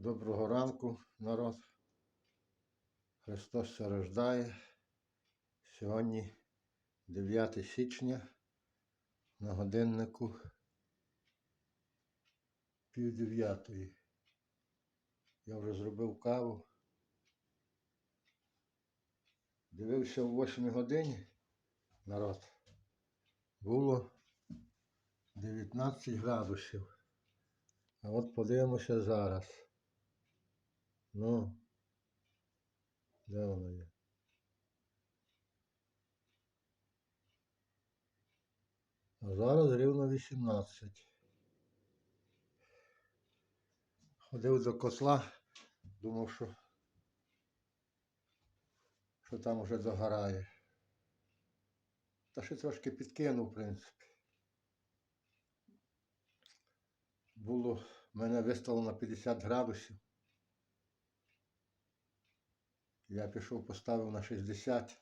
Доброго ранку, народ. Христос се рождає. Сьогодні 9 січня на годиннику пів дев'ятої. Я вже зробив каву. Дивився о 8 годині народ. Було 19 градусів. А от подивимося зараз. Ну, де воно є? А зараз рівно 18. Ходив до котла, думав, що, що там вже догорає. Та ще трошки підкинув, в принципі. Було в мене виставлено 50 градусів. Я пішов, поставив на 60.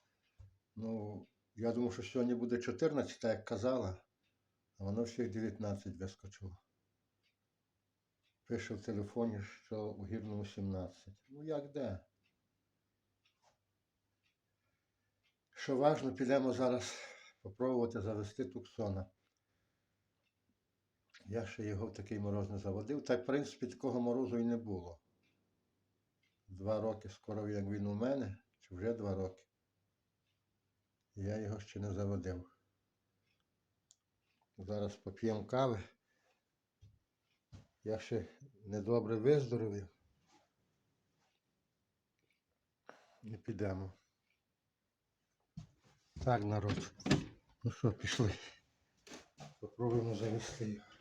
Ну, я думав, що сьогодні буде 14, так як казала, а воно всіх 19 вискочило. Пише в телефоні, що у гірному 17. Ну як де? Що важно, підемо зараз попробувати завести туксона. Я ще його в такий мороз не заводив. Та, в принципі, такого морозу і не було. Два роки скоро, як він у мене, чи вже два роки. Я його ще не заводив. Зараз поп'ємо кави. Я ще недобре виздоровів. І підемо. Так, народ. Ну що, пішли. Попробуємо завести його.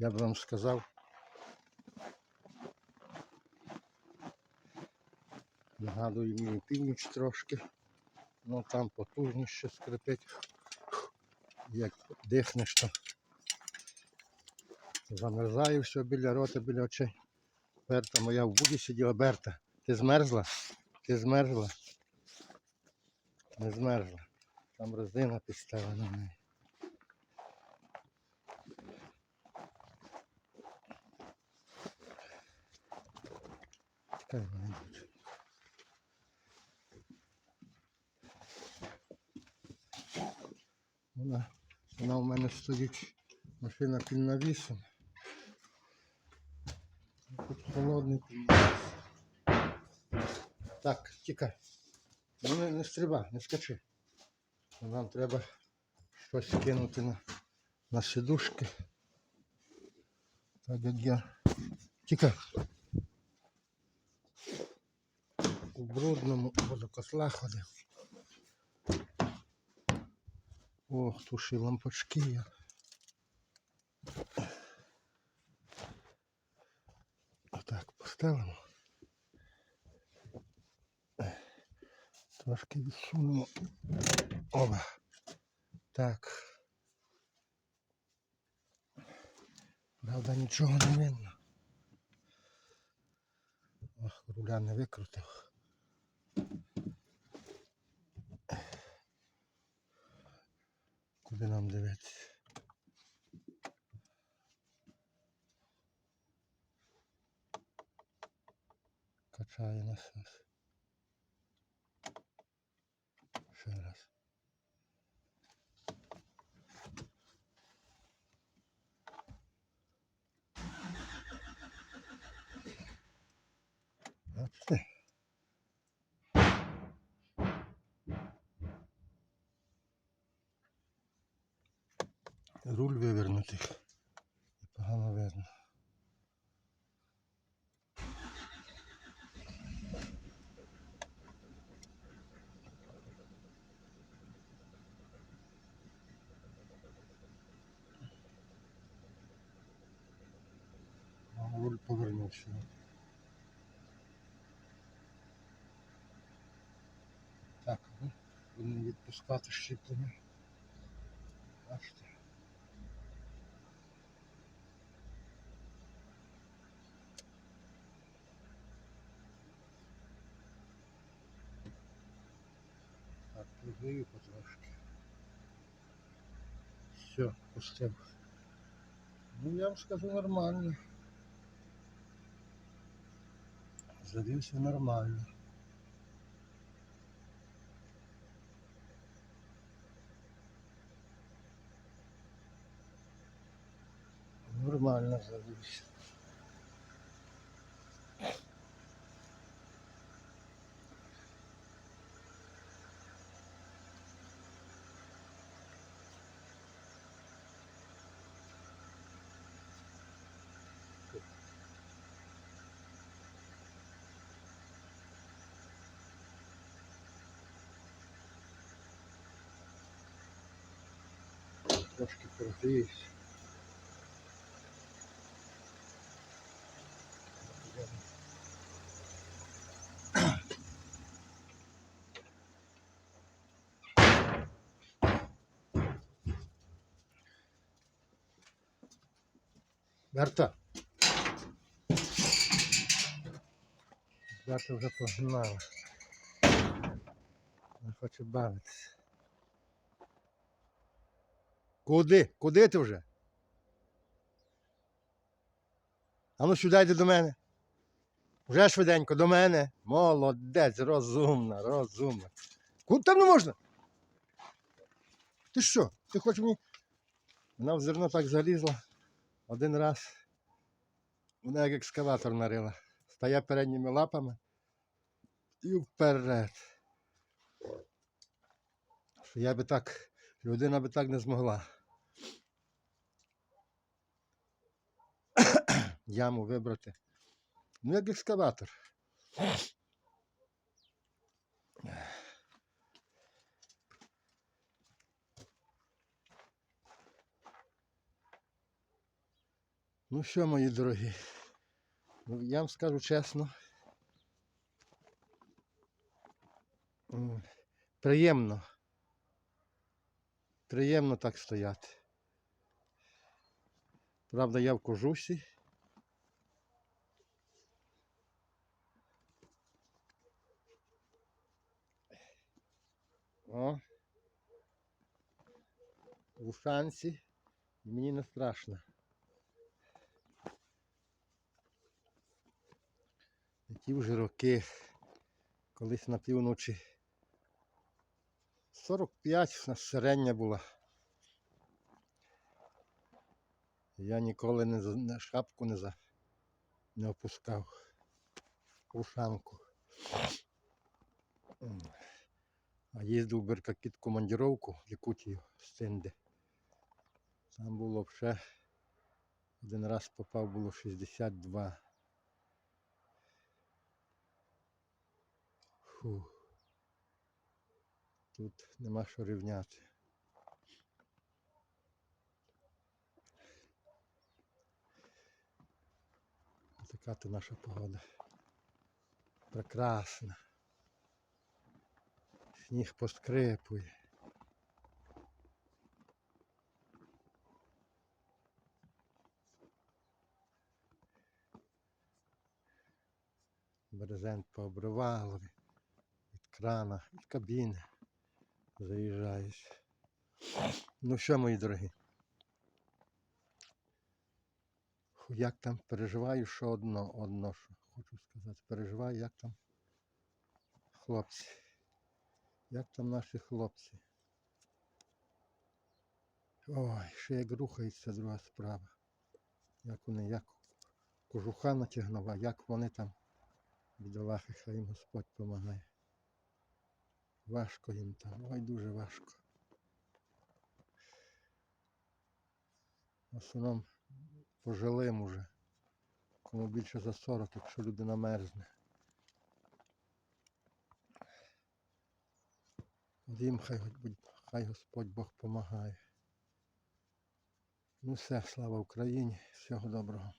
Я б вам сказав. Нагадую мені північ трошки. Ну там потужніше скрипить. Як дихнеш, то замерзає все біля рота, біля очей. Берта моя в буді сиділа. Берта, ти змерзла? Ти змерзла? Не змерзла. Там резина підстала неї. Вони йдуть. Вона, вона у мене стоїть машина під навісом. Тут холодний під навісом. Так, тікай. Ну не, не стрибай, не скачи. Нам треба щось кинути на, на сидушки. Так як я. Тікай. У брудному водокосла ходив. Ох, туші лампочки є. Отак поставимо. Трошки відсунемо. Оба. Так. Правда, нічого не видно. Ох, руля не викрутив. Куди нам дивитися? Качає насос. Ще раз. Руль вивернутий. І погано видно. Руль повернувся. Так, ну, будемо відпускати щеплення. Пригрію потрошки. Все, пустив. Ну я вам скажу нормально. Завівся нормально. Нормально завівся. Трошки прогріюсь. Берта. Берта вже погнала. Не хоче бавитися. Куди? Куди ти вже? А ну сюди йди до мене. Вже швиденько до мене. Молодець, розумна, розумна. Куди там не можна? Ти що? Ти хочеш мені? Вона в зерно так залізла. Один раз. Вона як екскаватор нарила. Стає передніми лапами і вперед. Я би так, людина би так не змогла. Яму вибрати. Ну, як екскаватор. Ну що, мої дорогі, ну, я вам скажу чесно. Приємно. Приємно так стояти. Правда, я в кожусі. О. В ушанці. Мені не страшно. Ті вже роки, колись на півночі 45 у нас середня була. Я ніколи не, за- шапку не, за, не опускав. Ушанку. А їздив в Беркакіт командировку в Якутію з Цинди. Там було вже один раз попав було 62. Фу. Тут нема що рівняти. Така то наша погода. Прекрасна. Сніг поскрипує. Брезент пообривало від крана, від кабіни. Заїжджаєш. Ну що, мої дорогі? Як там переживаю, що одно, одно, що хочу сказати. Переживаю, як там хлопці. Як там наші хлопці. Ой, ще як рухається друга справа. Як вони, як кожуха натягнув, а як вони там, бідолахи, хай їм Господь допомагає. Важко їм там, ой дуже важко. В основному пожилим уже. Кому більше за 40, якщо людина мерзне. Їм хай, хай Господь Бог помагає. Ну все, слава Україні, всього доброго.